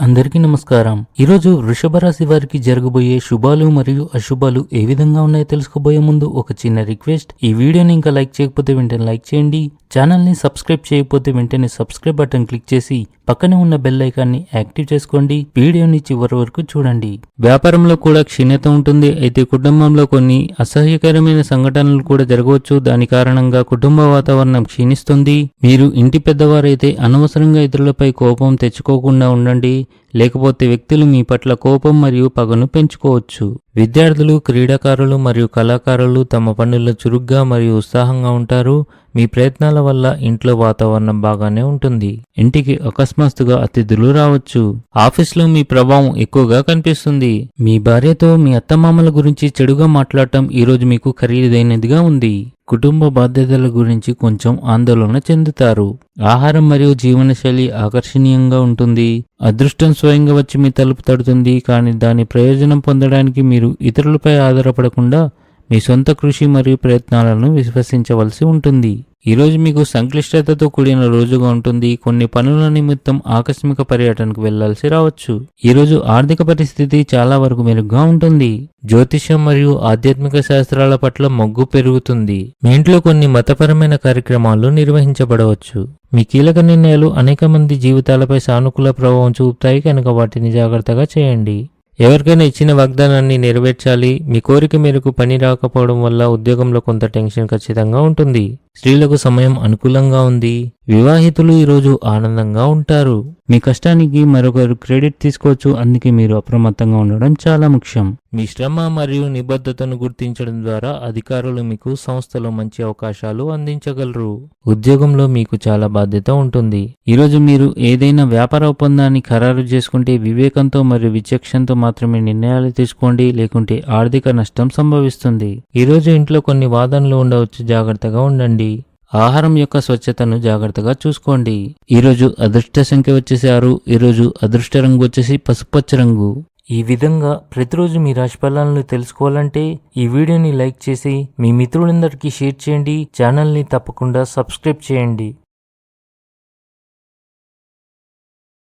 అందరికీ నమస్కారం. ఈరోజు వృషభ రాశి వారికి జరగబోయే శుభాలు మరియు అశుభాలు ఏ విధంగా ఉన్నాయో తెలుసుకోబోయే ముందు ఒక చిన్న రిక్వెస్ట్. ఈ వీడియోని ఇంకా లైక్ చేయకపోతే వెంటనే లైక్ చేయండి. ఛానల్ని సబ్స్క్రైబ్ చేయకపోతే వెంటనే సబ్స్క్రైబ్ బటన్ క్లిక్ చేసి పక్కనే ఉన్న బెల్ ఐకాన్ని యాక్టివ్ చేసుకోండి. వీడియోని చివరి వరకు చూడండి. వ్యాపారంలో కూడా క్షీణత ఉంటుంది. అయితే కుటుంబంలో కొన్ని అసహ్యకరమైన సంఘటనలు కూడా జరగవచ్చు. దాని కారణంగా కుటుంబ వాతావరణం క్షీణిస్తుంది. మీరు ఇంటి పెద్దవారైతే అనవసరంగా ఇతరులపై కోపం తెచ్చుకోకుండా ఉండండి. లేకపోతే వ్యక్తులు మీ పట్ల కోపం మరియు పగను పెంచుకోవచ్చు. విద్యార్థులు క్రీడాకారులు మరియు కళాకారులు తమ పనుల్లో చురుగ్గా మరియు ఉత్సాహంగా ఉంటారు. మీ ప్రయత్నాల వల్ల ఇంట్లో వాతావరణం బాగానే ఉంటుంది. ఇంటికి అకస్మాత్తుగా అతిథులు రావచ్చు. ఆఫీస్లో మీ ప్రభావం ఎక్కువగా కనిపిస్తుంది. మీ భార్యతో మీ అత్తమామల గురించి చెడుగా మాట్లాడటం ఈరోజు మీకు ఖరీదైనదిగా ఉంది. కుటుంబ బాధ్యతల గురించి కొంచెం ఆందోళన చెందుతారు. ఆహారం మరియు జీవనశైలి ఆకర్షణీయంగా ఉంటుంది. అదృష్టం స్వయంగా వచ్చి మీ తలుపు తడుతుంది కానీ దాని ప్రయోజనం పొందడానికి మీరు ఇతరులపై ఆధారపడకుండా మీ సొంత కృషి మరియు ప్రయత్నాలను విశ్వసించవలసి ఉంటుంది. ఈరోజు మీకు సంక్లిష్టతతో కూడిన రోజుగా ఉంటుంది. కొన్ని పనుల నిమిత్తం ఆకస్మిక పర్యటనకు వెళ్ళాల్సి రావచ్చు. ఈరోజు ఆర్థిక పరిస్థితి చాలా వరకు మెరుగ్గా ఉంటుంది. జ్యోతిష్యం మరియు ఆధ్యాత్మిక శాస్త్రాల పట్ల మొగ్గు పెరుగుతుంది. మీ ఇంట్లో కొన్ని మతపరమైన కార్యక్రమాలు నిర్వహించబడవచ్చు. మీ కీలక నిర్ణయాలు అనేక మంది జీవితాలపై సానుకూల ప్రభావం చూపుతాయి. కనుక వాటిని జాగ్రత్తగా చేయండి. ఎవరికైనా ఇచ్చిన వాగ్దానాన్ని నెరవేర్చాలి. మీ కోరిక మేరకు పని రాకపోవడం వల్ల ఉద్యోగంలో కొంత టెన్షన్ ఖచ్చితంగా ఉంటుంది. స్త్రీలకు సమయం అనుకూలంగా ఉంది. వివాహితులు ఈరోజు ఆనందంగా ఉంటారు. మీ కష్టానికి మరొకరు క్రెడిట్ తీసుకోవచ్చు. అందుకే మీరు అప్రమత్తంగా ఉండడం చాలా ముఖ్యం. మీ శ్రమ మరియు నిబద్ధతను గుర్తించడం ద్వారా అధికారులు మీకు సంస్థలో మంచి అవకాశాలు అందించగలరు. ఉద్యోగంలో మీకు చాలా బాధ్యత ఉంటుంది. ఈరోజు మీరు ఏదైనా వ్యాపార ఒప్పందాన్ని ఖరారు చేసుకుంటే వివేకంతో మరియు విచక్షణతో మాత్రమే నిర్ణయాలు తీసుకోండి. లేకుంటే ఆర్థిక నష్టం సంభవిస్తుంది. ఈరోజు ఇంట్లో కొన్ని వాదనలు ఉండవచ్చు. జాగ్రత్తగా ఉండండి. ఆహారం యొక్క స్వచ్ఛతను జాగ్రత్తగా చూసుకోండి. ఈరోజు అదృష్ట సంఖ్య వచ్చేసి ఆరు. ఈరోజు అదృష్ట రంగు వచ్చేసి పసుపచ్చ రంగు. ఈ విధంగా ప్రతిరోజు మీ రాశి ఫలాలను తెలుసుకోవాలంటే ఈ వీడియోని లైక్ చేసి మీ మిత్రులందరికీ షేర్ చేయండి. ఛానల్ని తప్పకుండా సబ్స్క్రైబ్ చేయండి.